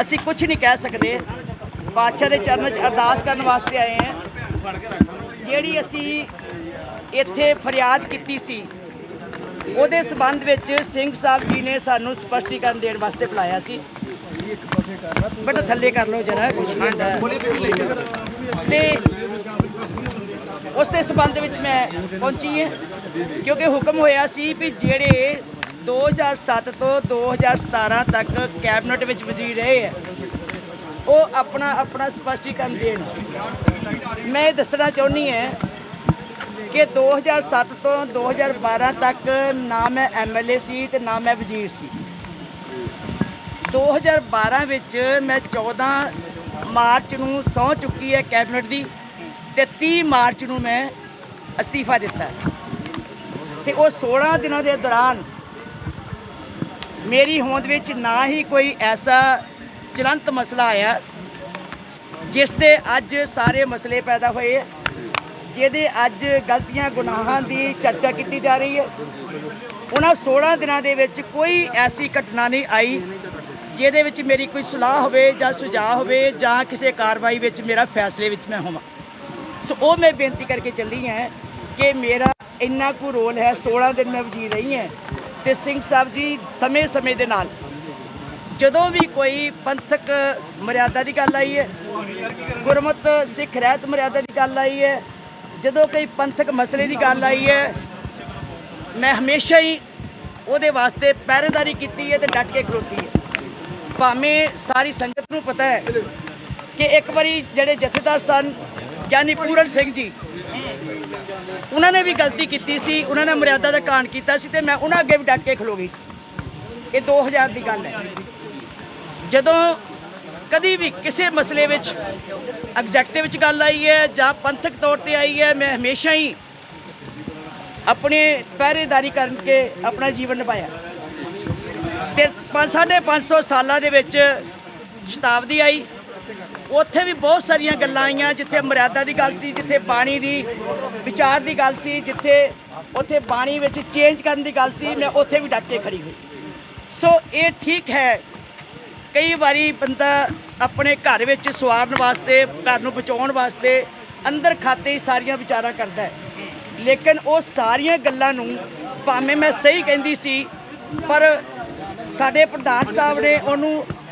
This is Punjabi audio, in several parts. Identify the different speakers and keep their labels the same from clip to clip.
Speaker 1: ਅਸੀਂ ਕੁਝ ਨਹੀਂ ਕਹਿ ਸਕਦੇ। ਬਾਦਸ਼ਾਹ ਦੇ ਚਰਨ 'ਚ ਅਰਦਾਸ ਕਰਨ ਵਾਸਤੇ ਆਏ ਹਾਂ। ਜਿਹੜੀ ਅਸੀਂ ਇੱਥੇ ਫਰਿਆਦ ਕੀਤੀ ਸੀ, ਉਹਦੇ ਸਬੰਧ ਵਿੱਚ ਸਿੰਘ ਸਾਹਿਬ ਜੀ ਨੇ ਸਾਨੂੰ ਸਪਸ਼ਟੀਕਰਨ ਦੇਣ ਵਾਸਤੇ ਬੁਲਾਇਆ ਸੀ। ਬਟ ਥੱਲੇ ਕਰ ਲਓ ਜਰਾ ਕੁਝ ਨਹੀਂ ਤੇ ਉਸ ਦੇ ਸਬੰਧ ਵਿੱਚ ਮੈਂ ਪਹੁੰਚੀ ਹਾਂ, ਕਿਉਂਕਿ ਹੁਕਮ ਹੋਇਆ ਸੀ ਵੀ ਜਿਹੜੇ 2007 ਤੋਂ 2017 ਤੱਕ ਕੈਬਨਿਟ ਵਿੱਚ ਵਜ਼ੀਰ ਰਹੇ ਹੈ। ਉਹ ਆਪਣਾ ਆਪਣਾ ਸਪਸ਼ਟੀਕਰਨ ਦੇਣ। ਮੈਂ ਇਹ ਦੱਸਣਾ ਚਾਹੁੰਦੀ ਹਾਂ ਕਿ 2007 ਤੋਂ 2012 ਤੱਕ ਨਾ ਮੈਂ ਐਮਐਲਏ ਸੀ ਤੇ ਨਾ ਮੈਂ ਵਜ਼ੀਰ ਸੀ। 2012 ਵਿੱਚ ਮੈਂ 14 ਮਾਰਚ ਨੂੰ ਸਹੁੰ ਚੁੱਕੀ ਹੈ ਕੈਬਨਿਟ ਦੀ ਤੇ 30 ਮਾਰਚ ਨੂੰ ਮੈਂ ਅਸਤੀਫਾ ਦਿੱਤਾ ਤੇ ਉਹ 16 ਦਿਨਾਂ ਦੇ ਦੌਰਾਨ ਮੇਰੀ ਹੋਂਦ ਵਿੱਚ ਨਾ ਹੀ ਕੋਈ ਐਸਾ ਚਲੰਤ ਮਸਲਾ ਆਇਆ ਜਿਸ 'ਤੇ ਅੱਜ ਸਾਰੇ ਮਸਲੇ ਪੈਦਾ ਹੋਏ ਜਿਹਦੇ ਅੱਜ ਗਲਤੀਆਂ, ਗੁਨਾਹਾਂ ਦੀ ਚਰਚਾ ਕੀਤੀ ਜਾ ਰਹੀ ਹੈ। ਉਹਨਾਂ 16 ਦਿਨਾਂ ਦੇ ਵਿੱਚ ਕੋਈ ਐਸੀ ਘਟਨਾ ਨਹੀਂ ਆਈ ਜਿਹਦੇ ਵਿੱਚ ਮੇਰੀ ਕੋਈ ਸਲਾਹ ਹੋਵੇ ਜਾਂ ਸੁਝਾਅ ਹੋਵੇ ਜਾਂ ਕਿਸੇ ਕਾਰਵਾਈ ਵਿੱਚ ਮੇਰਾ ਫੈਸਲੇ ਵਿੱਚ ਮੈਂ ਹੋਵਾਂ। ਸੋ ਉਹ ਮੈਂ ਬੇਨਤੀ ਕਰਕੇ ਚੱਲੀ ਹਾਂ ਕਿ ਮੇਰਾ ਇੰਨਾ ਕੁ ਰੋਲ ਹੈ 16 ਦਿਨ ਮੈਂ ਵਜ਼ੀਰ ਰਹੀ ਹਾਂ ਤੇ ਸਿੰਘ ਸਾਹਿਬ ਜੀ ਸਮੇਂ-ਸਮੇਂ ਦੇ ਨਾਲ। ਜਦੋਂ ਵੀ ਕੋਈ ਪੰਥਕ ਮਰਿਆਦਾ ਦੀ ਗੱਲ ਆਈ ਹੈ, ਗੁਰਮਤ ਸਿੱਖ ਰਹਿਤ ਮਰਿਆਦਾ ਦੀ ਗੱਲ ਆਈ ਹੈ, ਜਦੋਂ ਕੋਈ ਪੰਥਕ ਮਸਲੇ ਦੀ ਗੱਲ ਆਈ ਹੈ, ਮੈਂ ਹਮੇਸ਼ਾ ਹੀ ਉਹਦੇ ਵਾਸਤੇ ਪਹਿਰੇਦਾਰੀ ਕੀਤੀ ਹੈ ਤੇ ਡਟ ਕੇ ਖਲੋਤੀ ਹੈ। ਭਾਵੇਂ ਸਾਰੀ ਸੰਗਤ ਨੂੰ ਪਤਾ ਹੈ ਕਿ ਇੱਕ ਵਾਰੀ ਜਿਹੜੇ ਜਥੇਦਾਰ ਸਨ, ਗਿਆਨੀ ਪੂਰਨ ਸਿੰਘ ਜੀ ਉਹਨਾਂ ਨੇ ਵੀ ਗਲਤੀ ਕੀਤੀ ਸੀ, ਉਹਨਾਂ ਨੇ ਮਰਿਆਦਾ ਦਾ ਕਾਣ ਕੀਤਾ ਸੀ ਤੇ ਮੈਂ ਉਹਨਾਂ ਅੱਗੇ ਵੀ ਡਟ ਕੇ ਖਲੋ ਗਈ ਸੀ। ਇਹ 2000 ਦੀ ਗੱਲ ਹੈ। ਜਦੋਂ ਕਦੀ ਵੀ ਕਿਸੇ ਮਸਲੇ ਵਿੱਚ ਐਗਜ਼ੈਕਟਿਵ ਵਿੱਚ ਗੱਲ ਆਈ ਹੈ ਜਾਂ ਪੰਥਕ ਤੌਰ ਤੇ ਆਈ ਹੈ, ਮੈਂ ਹਮੇਸ਼ਾ ਹੀ ਆਪਣੇ ਪਹਿਰੇਦਾਰੀ ਕਰਕੇ ਆਪਣਾ ਜੀਵਨ ਨਿਭਾਇਆ। ਤੇ 550 ਸਾਲਾਂ ਦੇ ਵਿੱਚ ਸ਼ਤਾਬਦੀ ਆਈ। ਉੱਥੇ ਵੀ ਬਹੁਤ ਸਾਰੀਆਂ ਗੱਲਾਂ ਆਈਆਂ, ਜਿੱਥੇ ਮਰਿਆਦਾ ਦੀ ਗੱਲ ਸੀ, ਜਿੱਥੇ ਬਾਣੀ ਦੀ, ਵਿਚਾਰ ਦੀ ਗੱਲ ਸੀ, ਜਿੱਥੇ ਉੱਥੇ ਬਾਣੀ ਵਿੱਚ ਚੇਂਜ ਕਰਨ ਦੀ ਗੱਲ ਸੀ, ਮੈਂ ਉੱਥੇ ਵੀ ਡਟ ਕੇ ਖੜੀ ਹੋਈ। ਸੋ ਇਹ ਠੀਕ ਹੈ, ਕਈ ਵਾਰੀ ਬੰਦਾ ਆਪਣੇ ਘਰ ਵਿੱਚ ਸਵਾਰਨ ਵਾਸਤੇ, ਘਰ ਨੂੰ ਬਚਾਉਣ ਵਾਸਤੇ ਅੰਦਰ ਖਾਤੇ ਹੀ ਸਾਰੀਆਂ ਵਿਚਾਰਾਂ ਕਰਦਾ ਹੈ। ਲੇਕਿਨ ਉਹ ਸਾਰੀਆਂ ਗੱਲਾਂ ਨੂੰ ਭਾਵੇਂ ਮੈਂ ਸਹੀ ਕਹਿੰਦੀ ਸੀ, ਪਰ ਸਾਡੇ ਪ੍ਰਧਾਨ ਸਾਹਿਬ ਨੇ ਉਹਨੂੰ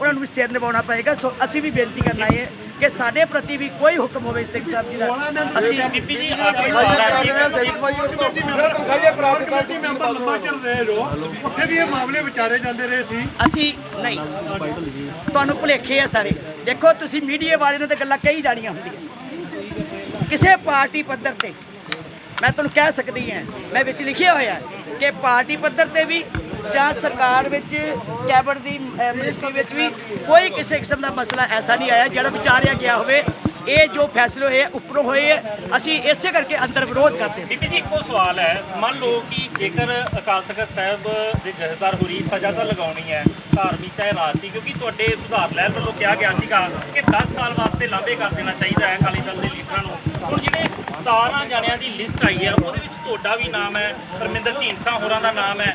Speaker 1: ਉਹਨਾਂ ਨੂੰ ਵੀ ਸਿਰ ਨਿਭਾਉਣਾ ਪਏਗਾ। ਸੋ ਅਸੀਂ ਵੀ ਬੇਨਤੀ ਕਰਨਾ ਹੈ ਕਿ ਸਾਡੇ ਪ੍ਰਤੀ ਵੀ ਕੋਈ ਹੁਕਮ ਹੋਵੇ ਸਿੰਘ ਸਾਹਿਬ ਜੀ ਦਾ। ਅਸੀਂ
Speaker 2: ਬੀਬੀ ਜੀ ਹੈ
Speaker 3: ਕਮੇਟੀ ਮੈਂਬਰ ਲੰਮਾ ਚਿਰ ਰਹੇ ਜੋ। ਉੱਥੇ ਵੀ ਇਹ ਮਾਮਲੇ ਵਿਚਾਰੇ ਜਾਂਦੇ ਰਹੇ ਸੀ।
Speaker 1: ਅਸੀਂ ਨਹੀਂ। ਤੁਹਾਨੂੰ ਭੁਲੇਖੇ ਆ ਸਾਰੇ। ਦੇਖੋ ਤੁਸੀਂ ਮੀਡੀਆ ਵਾਲੇ ਨੇ ਤਾਂ ਗੱਲਾਂ ਕਹੀ ਜਾਣੀਆਂ ਹੁੰਦੀਆਂ। ਕਿਸੇ ਪਾਰਟੀ ਪੱਧਰ ਤੇ ਮੈਂ ਤੁਹਾਨੂੰ ਕਹਿ ਸਕਦੀ ਹਾਂ ਮੈਂ ਵਿੱਚ ਲਿਖਿਆ ਹੋਇਆ ਹੈ ਕਿ ਪਾਰਟੀ ਪੱਧਰ ਤੇ ਵੀ ਜਾਂ ਸਰਕਾਰ ਵਿੱਚ ਕੈਬਨਿਟ ਦੀ ਅਹ, ਮਿਨਿਸਟਰੀ ਵਿੱਚ ਵੀ ਕੋਈ ਕਿਸੇ ਕਿਸਮ ਦਾ ਮਸਲਾ ਐਸਾ ਨਹੀਂ ਆਇਆ ਜਿਹੜਾ ਵਿਚਾਰਿਆ ਗਿਆ ਹੋਵੇ। ਇਹ ਜੋ ਫੈਸਲੇ ਹੋਏ ਉੱਪਰੋਂ ਹੋਏ ਅਸੀਂ ਇਸੇ ਕਰਕੇ ਅੰਦਰ ਵਿਰੋਧ ਕਰਦੇ ਸੀ।
Speaker 2: ਬੀਬੀ ਜੀ ਇੱਕੋ ਸਵਾਲ ਹੈ। ਮੰਨ ਲਓ ਕਿ ਜੇਕਰ ਅਕਾਲ ਤਖਤ ਸਾਹਿਬ ਦੇ ਜਥੇਦਾਰ ਹੋਰੀ ਸਜ਼ਾ ਤਾਂ ਲਗਾਉਣੀ ਹੈ ਧਾਰਮਿਕ ਚਾਹੇ ਰਾਜਸੀ ਕਿਉਂਕਿ ਤੁਹਾਡੇ ਸੁਧਾਰ ਲਹਿਰ ਵੱਲੋਂ ਕਿਹਾ ਗਿਆ ਸੀਗਾ ਕਿ 10 ਸਾਲ ਵਾਸਤੇ ਲਾਂਭੇ ਕਰ ਦੇਣਾ ਚਾਹੀਦਾ ਹੈ ਅਕਾਲੀ ਦਲ ਦੇ ਲੀਡਰਾਂ ਨੂੰ। ਜਾਣਿਆਂ ਦੀ ਲਿਸਟ ਆਈ ਹੈ ਉਹਦੇ ਵਿੱਚ ਤੁਹਾਡਾ ਵੀ ਨਾਮ ਹੈ ਪਰਮਿੰਦਰ ਢੀਂਡਸਾ ਹੋਰਾਂ ਦਾ ਨਾਮ ਹੈ।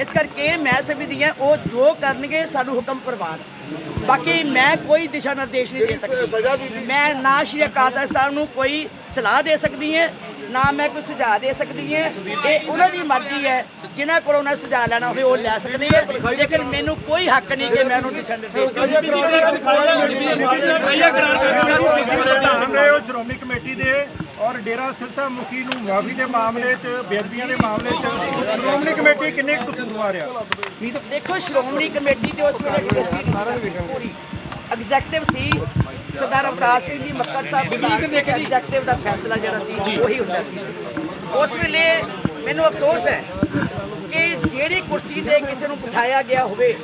Speaker 1: ਇਸ ਕਰਕੇ ਮੈਂ ਸਮਝਦੀ ਹਾਂ ਉਹ ਜੋ ਕਰਨਗੇ ਸਾਨੂੰ ਹੁਕਮ ਪ੍ਰਵਾਨ। ਬਾਕੀ ਮੈਂ ਕੋਈ ਦਿਸ਼ਾ ਨਿਰਦੇਸ਼ ਨਹੀਂ ਦੇ ਸਕਦੀ। ਮੈਂ ਨਾ ਸ਼੍ਰੀ ਅਕਾਲ ਤਖਤ ਸਾਹਿਬ ਨੂੰ ਕੋਈ ਸਲਾਹ ਦੇ ਸਕਦੀ ਹਾਂ ਨਾ ਮੈਂ ਕੋਈ ਸੁਝਾਅ ਦੇ ਸਕਦੀ ਹਾਂ। ਇਹ ਉਹਨਾਂ ਦੀ ਮਰਜ਼ੀ ਹੈ ਜਿਨ੍ਹਾਂ ਕੋਲ ਉਹਨਾਂ ਸੁਝਾਅ ਲੈਣਾ ਹੋਵੇ ਉਹ ਲੈ ਸਕਦੇ ਹੈ। ਲੇਕਿਨ ਮੈਨੂੰ ਕੋਈ ਹੱਕ ਨਹੀਂ ਕਿ ਮੈਂ ਉਹਨੂੰ ਦਿਸ਼ਾ ਨਿਰਦੇਸ਼ ਦੇਵਾਂ।
Speaker 3: ਪ੍ਰਧਾਨ ਰਹੇ ਹੋ। ਸ਼੍ਰੋਮਣੀ ਕਮੇਟੀ ਦੇ ਔਰ ਡੇਰਾ ਸਿਰਸਾ ਮੁਖੀ ਨੂੰ ਮੁਆਫੀ ਦੇ ਮਾਮਲੇ 'ਚ ਬੇਅਦਬੀਆਂ ਦੇ ਮਾਮਲੇ 'ਚ ਸ਼੍ਰੋਮਣੀ ਕਮੇਟੀ ਕਿੰਨੇ ਕੁ ਕਸੂਰਵਾਰ ਆ
Speaker 1: ਦੇਖੋ ਸ਼੍ਰੋਮਣੀ ਕਮੇਟੀ ਦੇ ਉਸ ਵੇਲੇ ਇੰਡਸਟਰੀ ਨਹੀਂ ਸੀ ਪੂਰੀ। ਐਗਜ਼ੈਕਟਿਵ ਸੀ ਸਰਦਾਰ ਅਵਤਾਰ ਸਿੰਘ ਜੀ ਮੱਕੜ ਸਾਹਿਬ ਦੇ ਐਗਜ਼ੈਕਟਿਵ ਦਾ ਫੈਸਲਾ ਜਿਹੜਾ ਸੀ ਉਹੀ ਹੁੰਦਾ ਸੀ। ਉਸ ਵੇਲੇ ਮੈਨੂੰ ਅਫਸੋਸ ਹੈ ਕਿ ਜਿਹੜੀ ਕੁਰਸੀ ਤੇ ਕਿਸੇ ਨੂੰ ਬਿਠਾਇਆ ਗਿਆ ਹੋਵੇ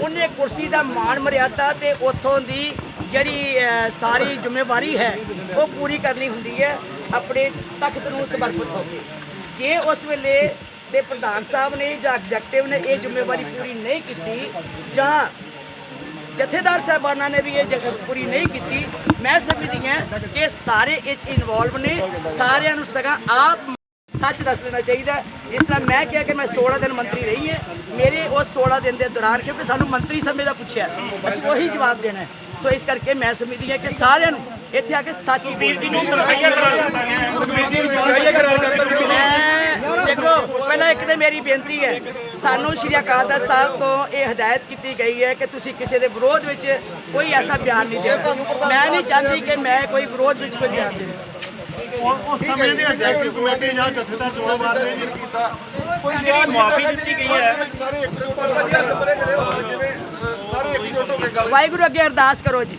Speaker 1: ਉਹਨੇ ਕੁਰਸੀ ਦਾ ਮਾਣ ਮਰਿਆਦਾ ਤੇ ਉੱਥੋਂ ਦੀ ਜਿਹੜੀ ਸਾਰੀ ਜ਼ਿੰਮੇਵਾਰੀ ਹੈ, ਉਹ ਪੂਰੀ ਕਰਨੀ ਹੁੰਦੀ ਹੈ ਆਪਣੇ ਤਖਤ ਨੂੰ ਸਮਰਪਿਤ ਹੋ ਕੇ। ਜੇ ਉਸ ਵੇਲੇ ਦੇ ਪ੍ਰਧਾਨ ਸਾਹਿਬ ਨੇ ਜਾਂ ਐਗਜ਼ੈਕਟਿਵ ਨੇ ਇਹ ਜ਼ਿੰਮੇਵਾਰੀ ਪੂਰੀ ਨਹੀਂ ਕੀਤੀ, ਜਾਂ ਜਥੇਦਾਰ ਸਾਹਿਬਾਨਾਂ ਨੇ ਵੀ ਇਹ ਜਗ੍ਹਾ ਪੂਰੀ ਨਹੀਂ ਕੀਤੀ, ਮੈਂ ਸਮਝਦੀ ਹਾਂ ਕਿ ਸਾਰੇ ਇਹ 'ਚ ਇਨਵੋਲਵ ਨੇ, ਸਾਰਿਆਂ ਨੂੰ ਸਗਾ ਆਪ ਸੱਚ ਦੱਸ ਦੇਣਾ ਚਾਹੀਦਾ ਹੈ। ਜਿਸ ਤਰ੍ਹਾਂ ਮੈਂ ਕਿਹਾ ਕਿ ਮੈਂ 16 ਦਿਨ ਮੰਤਰੀ ਰਹੀ ਹੈ। ਮੇਰੇ ਉਸ 16 ਦਿਨ ਦੇ ਦੌਰਾਨ, ਕਿਉਂਕਿ ਸਾਨੂੰ ਮੰਤਰੀ ਸਮੇਂ ਦਾ ਪੁੱਛਿਆ। ਅਸੀਂ ਉਹੀ ਜਵਾਬ ਦੇਣਾ ਸੋ ਇਸ ਕਰਕੇ ਮੈਂ ਸਮਝਦੀ ਹਾਂ ਕਿ ਸਾਰਿਆਂ ਨੂੰ ਇੱਥੇ ਆ ਕੇ ਸੱਚ ਹੀ
Speaker 2: ਵੀਰ ਜੀ ਨੂੰ ਤਨਖਾਹੀਆਂ ਕਰਾ ਦਿੱਤਾ ਗਿਆ ਹੈ
Speaker 1: ਮੈਂ ਦੇਖੋ ਪਹਿਲਾਂ ਇੱਕ ਤੇ ਮੇਰੀ ਬੇਨਤੀ ਹੈ ਸਾਨੂੰ ਸ਼੍ਰੀ ਅਕਾਲ ਤਖਤ ਸਾਹਿਬ ਤੋਂ ਇਹ ਹਦਾਇਤ ਕੀਤੀ ਗਈ ਹੈ ਕਿ ਤੁਸੀਂ ਕਿਸੇ ਦੇ ਵਿਰੋਧ ਵਿੱਚ ਕੋਈ ਐਸਾ ਬਿਆਨ ਨਹੀਂ ਦੇਣਾ। ਮੈਂ ਨਹੀਂ ਚਾਹੁੰਦੀ ਕਿ ਮੈਂ ਕੋਈ ਵਿਰੋਧ ਵਿੱਚ ਕੋਈ ਬਿਆਨ ਦੇਵਾਂ
Speaker 3: ਉਸ ਸਮੇਂ ਦੇ ਐਗਜ਼ੈਕਟਿਵ ਕਮੇਟੀ ਜਾਂ ਜਥੇਦਾਰ ਜ਼ਿੰਮੇਵਾਰ ਨੇ ਜੀ
Speaker 2: ਜਿਹੜੀ ਮੁਆਫੀ ਦਿੱਤੀ ਗਈ ਹੈ।
Speaker 1: ਵਾਹਿਗੁਰੂ ਅੱਗੇ ਅਰਦਾਸ ਕਰੋ ਜੀ।